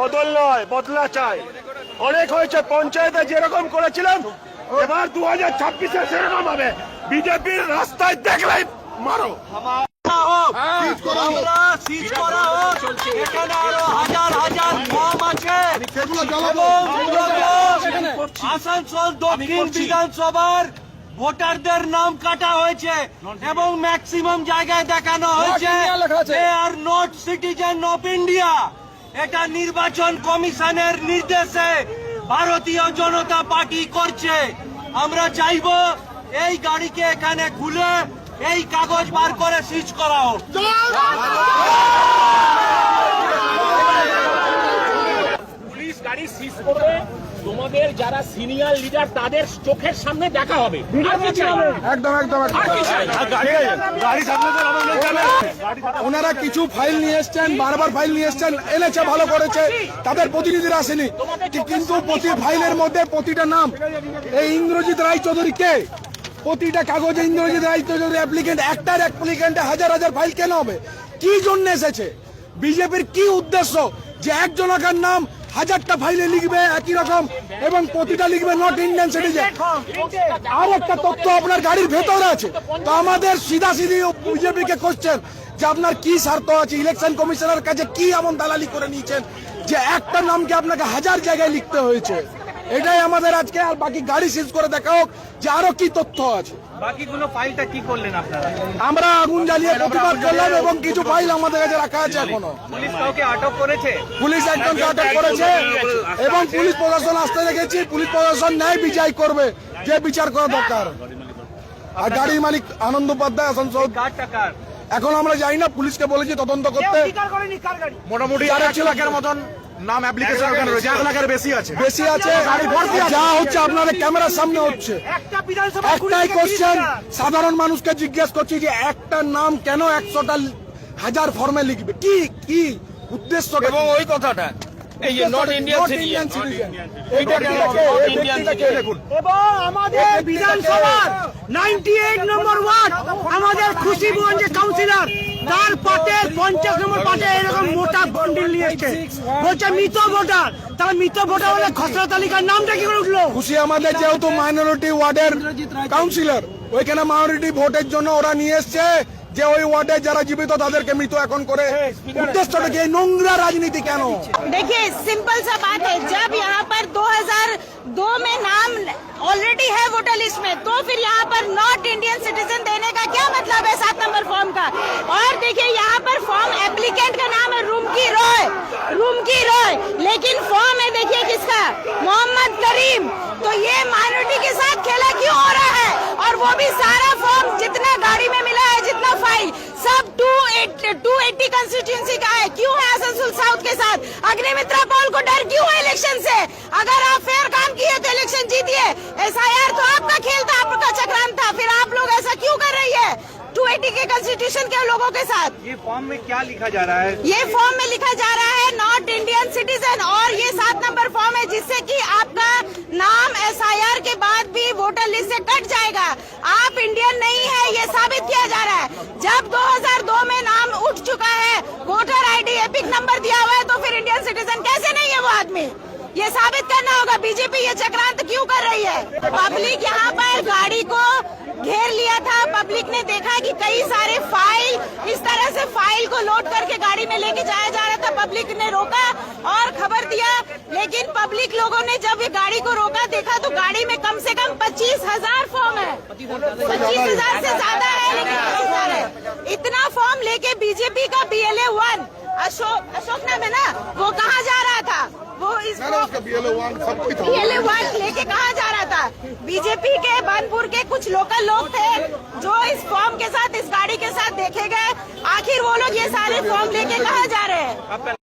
বদল নয় বদলা চাই। অনেক হয়েছে পঞ্চায়েতে যেরকম করেছিলাম এবার দু হাজার ছাব্বিশে সেরকম হবে। বিজেপির রাস্তায় দেখলেই মারো। আসানসোল দক্ষিণ বিধানসভার ভোটারদের নাম কাটা হয়েছে এবং ম্যাক্সিমাম জায়গায় দেখানো হয়েছে। They are not citizen of India এটা নির্বাচন কমিশনের নির্দেশে ভারতীয় জনতা পার্টি করছে। আমরা চাইব এই গাড়িকে এখানে খুলে এই কাগজ বার করে সিজ করাও। পুলিশ গাড়ি সিজ করবে। তোমাদের যারা সিনিয়র লিডার তাদের চোখের সামনে দেখা হবে? একদম একদম ওনারা কিছু ফাইল নিয়ে এসছেন বারবার ফাইল নিয়ে এসছেন এনেছে ভালো করেছে। তাদের প্রতিনিধিরা আসেনি। কিন্তু প্রতি ফাইলের মধ্যে প্রতিটা নাম। এই ইন্দ্রজিৎ রায় চৌধুরী কে? প্রতিটা কাগজে ইন্দ্রজিৎ রায় চৌধুরী অ্যাপ্লিকেন্ট একটার অ্যাপ্লিকেন্টে হাজার হাজার ফাইল কেন হবে? কি জন্য এসেছে? বিজেপির কি উদ্দেশ্য যে একজনকার নাম হাজারটা ফাইলে লিখবে একই রকম এবং প্রতিটা লিখবে নট ইন্ডিয়ান সিটিজেন আর একটা তথ্য আপনার গাড়ির ভেতরে আছে। তো আমাদের সিধা সিধি বিজেপিকে করছেন যে আপনার কি স্বার্থ আছে? ইলেকশন কমিশনের কাছে কি এমন দালালি করে নিয়েছেন? যে একটা নামকে আপনাকে হাজার জায়গায় লিখতে হয়েছে। এটাই আমাদের আজকে, আর বাকি গাড়ি সিজ করে দেখা হোক যে আরও কি তথ্য আছে। বাকিগুলো ফাইলটা কি করলেন আপনারা? আমরা আগুন জ্বালিয়ে প্রতিবাদ করলাম এবং কিছু ফাইল আমাদের কাছে রাখা আছে এখনও। পুলিশ কাউকে আটক করেছে? পুলিশ একজনকে আটক করেছে এবং পুলিশ প্রশাসন আসতে দেখেছি পুলিশ প্রশাসন ন্যায় বিচার করবে যে বিচার করা দরকার। আর গাড়ির মালিক আনন্দ উপাধ্যায় আসানসোল। এখন আমরা জানি না পুলিশকে বলেছি তদন্ত করতে। মোটামুটি আর এক লাখের মতন। নাম অ্যাপ্লিকেশন ওখানে রয়েছে। এক লাখের বেশি আছে। বেশি আছে। যা হচ্ছে আপনাদের ক্যামেরার সামনে হচ্ছে। একটাই কোশ্চেন সাধারণ মানুষকে জিজ্ঞেস করছি যে একটা নাম কেন একশোটা হাজার ফর্মে লিখবে? কি কি উদ্দেশ্যটা এবং ওই কথাটা। এই যে নট ইন্ডিয়ান সিটিজেন এইটা দেখুন এবং আমাদের বিধানসভার ninety eight number ward Khushiganj councillor তার পাটের পঞ্চাশ নম্বর পাটে এরকম মোটা বন্ডিল নিয়ে এসছে। বলছে, মৃত ভোটার। তাহলে মৃত ভোটার হলে খসড়া তালিকার নামটা কি করে উঠল? খুশি আমাদের যেহেতু মাইনরিটি ওয়ার্ডের কাউন্সিলর ওইখানে মাইনরিটি ভোটের জন্য ওরা নিয়ে এসছে। যে ওই ওয়ার্ডে যারা জীবিত তাদেরকে মৃত এখন করে উদ্দেশ্যটা কি এই নোংরা রাজনীতি কেন देखिए सिंपल सा बात है जब यहाँ पर 2002 में नाम ऑलरेडी है वोटर लिस्ट में तो फिर यहाँ पर नॉट इंडियन सिटीजन देने का क्या मतलब है सात नंबर फॉर्म का और देखिए यहाँ पर फॉर्म एप्लीकेंट का नाम है रूम की रॉय रूम की रॉय लेकिन फॉर्म है देखिए किसका मोहम्मद करीम तो ये माइनॉरिटी के साथ खेला क्यों हो रहा है और वो भी सारा फॉर्म जितना गाड़ी में है सब टू टू एट्टी कंस्टिट्यूंसी का है। क्यों है आसनसोल साउथ के साथ? अग्निमित्रा पॉल को डर क्यों है इलेक्शन से? अगर आप फेयर काम किए तो इलेक्शन जीतिए। एस तो आपका खेल था आपका चक्रांत था। फिर आप लोग ऐसा क्यों कर रही है? टू एट्टी के कंस्टिट्यूशन के लोगों के साथ। ये फॉर्म में क्या लिखा जा रहा है? ये फॉर्म में लिखा जा रहा है नॉट इंडियन सिटीजन और ये सात नंबर फॉर्म है जिससे कि आपका नाम एसआईआर के बाद भी वोटर लिस्ट से कट जाएगा। आप इंडियन नहीं है ये साबित किया जा रहा है। जब 2002 में नाम उठ चुका है। वोटर आईडी एपिक नंबर दिया हुआ है तो फिर इंडियन सिटीजन कैसे नहीं है वो आदमी? ये साबित करना होगा बीजेपी ये चक्रांत क्यों कर रही है? पब्लिक यहाँ पर गाड़ी को घेर लिया था। पब्लिक ने देखा कि कई सारे फ़ाइल इस तरह से फ़ाइल को लोड करके गाड़ी में लेके जाया जा रहा था। पब्लिक ने रोका और खबर दिया, लेकिन पब्लिक लोगों ने जब ये गाड़ी को रोका, देखा तो गाड़ी में कम से कम पच्चीस हज़ार फॉर्म है। पच्चीस हज़ार से ज़्यादा है लेकिन है। इतना फॉर्म लेके बीजेपी का बीएलए वन अशोक अशोक नाम है ना? वो कहाँ जा रहा था? वो इस बीएलए वन लेके कहाँ जा रहा था? बीजेपी के बनपुर के कुछ लोकल लोग थे जो इस फॉर्म के साथ इस गाड़ी के साथ देखे गए। आखिर वो लोग ये सारे फॉर्म लेके कहाँ जा रहे हैं?